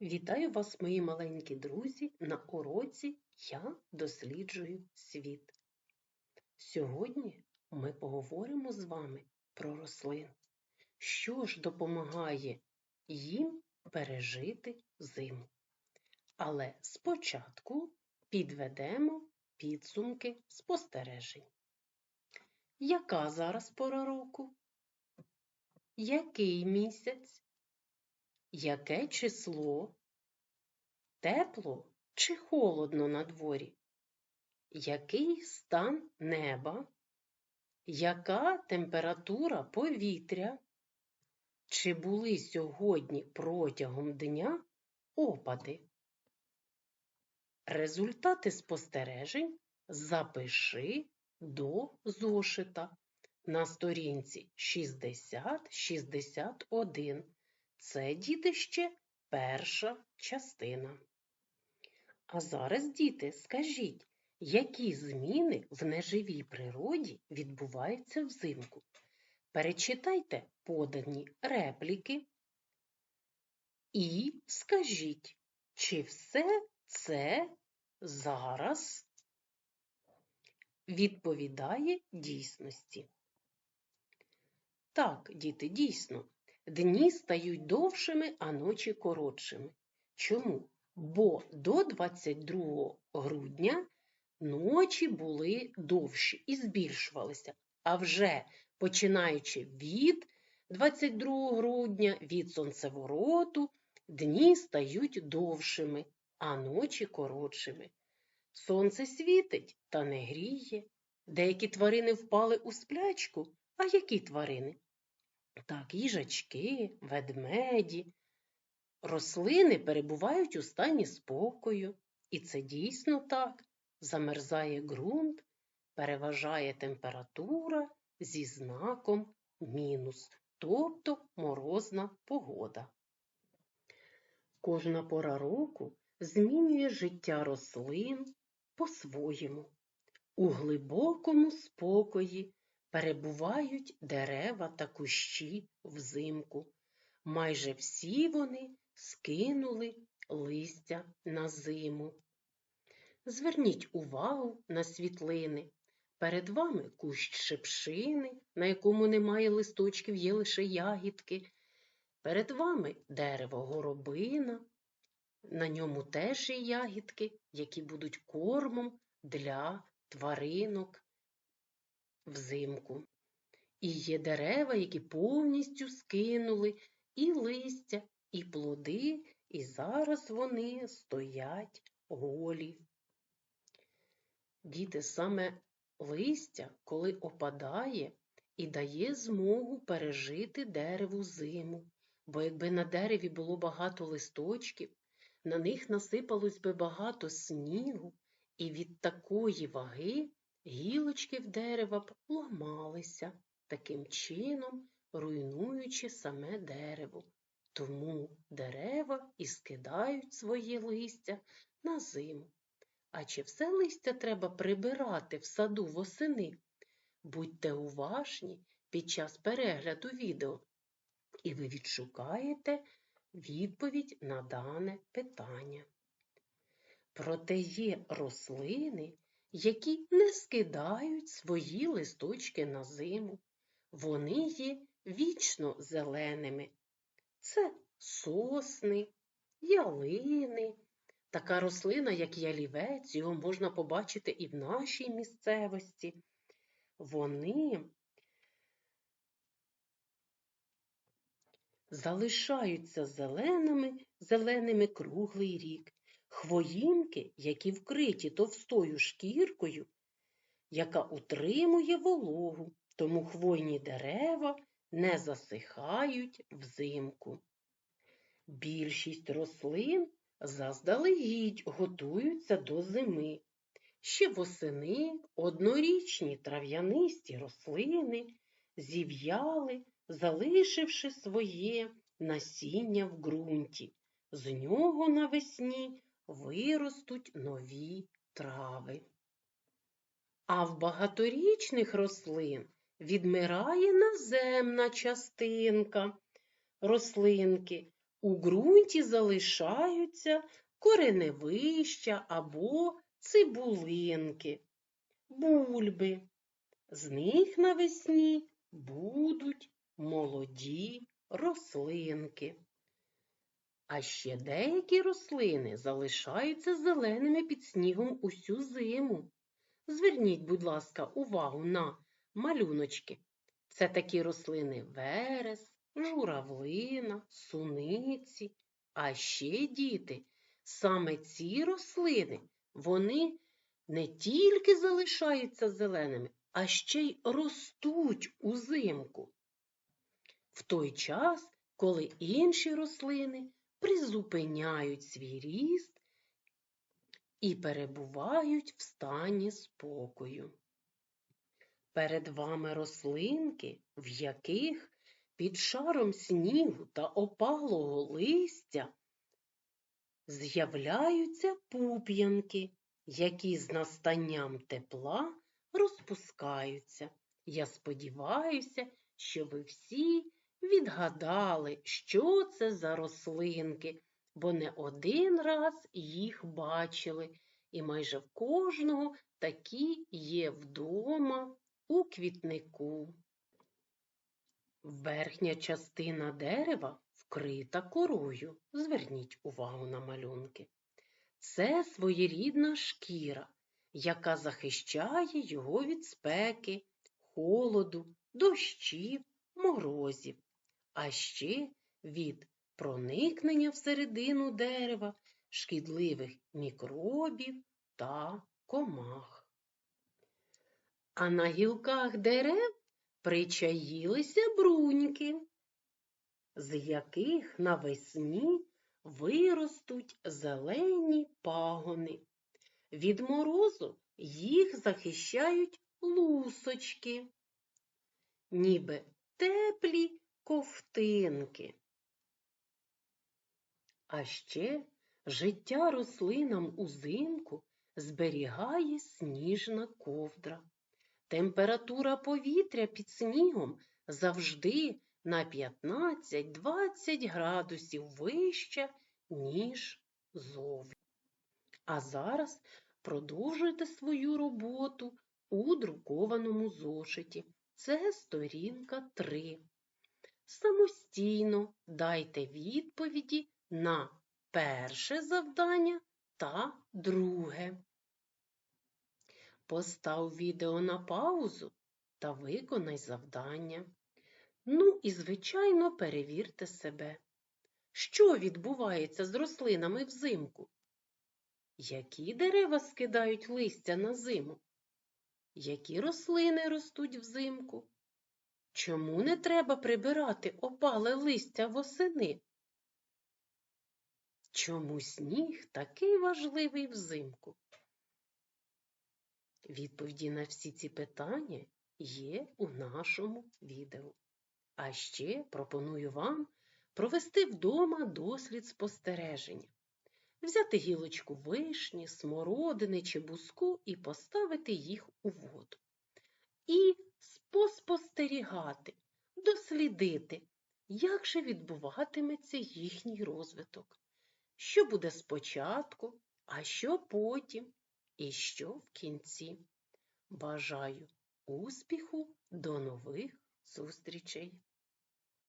Вітаю вас, мої маленькі друзі, на уроці Я досліджую світ. Сьогодні ми поговоримо з вами про рослин. Що ж допомагає їм пережити зиму? Але спочатку підведемо підсумки спостережень. Яка зараз пора року? Який місяць? Яке число? Тепло чи холодно на дворі? Який стан неба? Яка температура повітря? Чи були сьогодні протягом дня опади? Результати спостережень запиши до зошита на сторінці 60-61. Це, діти, ще перша частина. А зараз, діти, скажіть, які зміни в неживій природі відбуваються взимку? Перечитайте подані репліки і скажіть, чи все це зараз відповідає дійсності? Так, діти, дійсно, Дні стають довшими, а ночі коротшими. Чому? Бо до 22 грудня ночі були довші і збільшувалися. А вже починаючи від 22 грудня, від сонцевороту, дні стають довшими, а ночі коротшими. Сонце світить та не гріє. Деякі тварини впали у сплячку, а які тварини? Так, їжачки, ведмеді, рослини перебувають у стані спокою, і це дійсно так. Замерзає ґрунт, переважає температура зі знаком мінус, тобто морозна погода. Кожна пора року змінює життя рослин по-своєму. У глибокому спокої перебувають дерева та кущі взимку. Майже всі вони скинули листя на зиму. Зверніть увагу на світлини. Перед вами кущ шипшини, на якому немає листочків, є лише ягідки. Перед вами дерево горобина, на ньому теж є ягідки, які будуть кормом для тваринок взимку. І є дерева, які повністю скинули і листя, і плоди, і зараз вони стоять голі. Діти, саме листя, коли опадає, і дає змогу пережити дереву зиму, бо якби на дереві було багато листочків, на них насипалось би багато снігу, і від такої ваги гілочки в дерева ламалися, таким чином руйнуючи саме дерево. Тому дерева і скидають своє листя на зиму. А чи все листя треба прибирати в саду восени? Будьте уважні під час перегляду відео, і ви відшукаєте відповідь на дане питання. Проте є рослини, які не скидають свої листочки на зиму. Вони є вічно зеленими. Це сосни, ялини. Така рослина, як ялівець, його можна побачити і в нашій місцевості. Вони залишаються зеленими, зеленими круглий рік. Хвоїнки, які вкриті товстою шкіркою, яка утримує вологу, тому хвойні дерева не засихають взимку. Більшість рослин заздалегідь готуються до зими. Ще восени однорічні трав'янисті рослини зів'яли, залишивши своє насіння в ґрунті. З нього навесні виростуть нові трави. А в багаторічних рослин відмирає наземна частинка рослинки. У ґрунті залишаються кореневища або цибулинки, бульби. З них навесні будуть молоді рослинки. А ще деякі рослини залишаються зеленими під снігом усю зиму. Зверніть, будь ласка, увагу на малюночки. Це такі рослини верес, журавлина, суниці. А ще, діти, саме ці рослини, вони не тільки залишаються зеленими, а ще й ростуть узимку. В той час, коли інші рослини призупиняють свій ріст і перебувають в стані спокою. Перед вами рослинки, в яких під шаром снігу та опалого листя з'являються пуп'янки, які з настанням тепла розпускаються. Я сподіваюся, що ви всі відгадали, що це за рослинки, бо не один раз їх бачили, і майже в кожного такі є вдома у квітнику. Верхня частина дерева вкрита корою. Зверніть увагу на малюнки. Це своєрідна шкіра, яка захищає його від спеки, холоду, дощів, морозів, а ще від проникнення всередину дерева шкідливих мікробів та комах. А на гілках дерев причаїлися бруньки, з яких навесні виростуть зелені пагони. Від морозу їх захищають лусочки, ніби теплі ковтинки. А ще життя рослинам узимку зберігає сніжна ковдра. Температура повітря під снігом завжди на 15-20 градусів вища, ніж зовні. А зараз продовжуйте свою роботу у друкованому зошиті. Це сторінка 3. Самостійно дайте відповіді на перше завдання та друге. Постав відео на паузу та виконай завдання. Ну і, звичайно, перевірте себе. Що відбувається з рослинами взимку? Які дерева скидають листя на зиму? Які рослини ростуть взимку? Чому не треба прибирати опале листя восени? Чому сніг такий важливий взимку? Відповіді на всі ці питання є у нашому відео. А ще пропоную вам провести вдома дослід спостереження, взяти гілочку вишні, смородини чи буску і поставити їх у воду. І поспостерігати, дослідити, як же відбуватиметься їхній розвиток, що буде спочатку, а що потім, і що в кінці. Бажаю успіху, до нових зустрічей!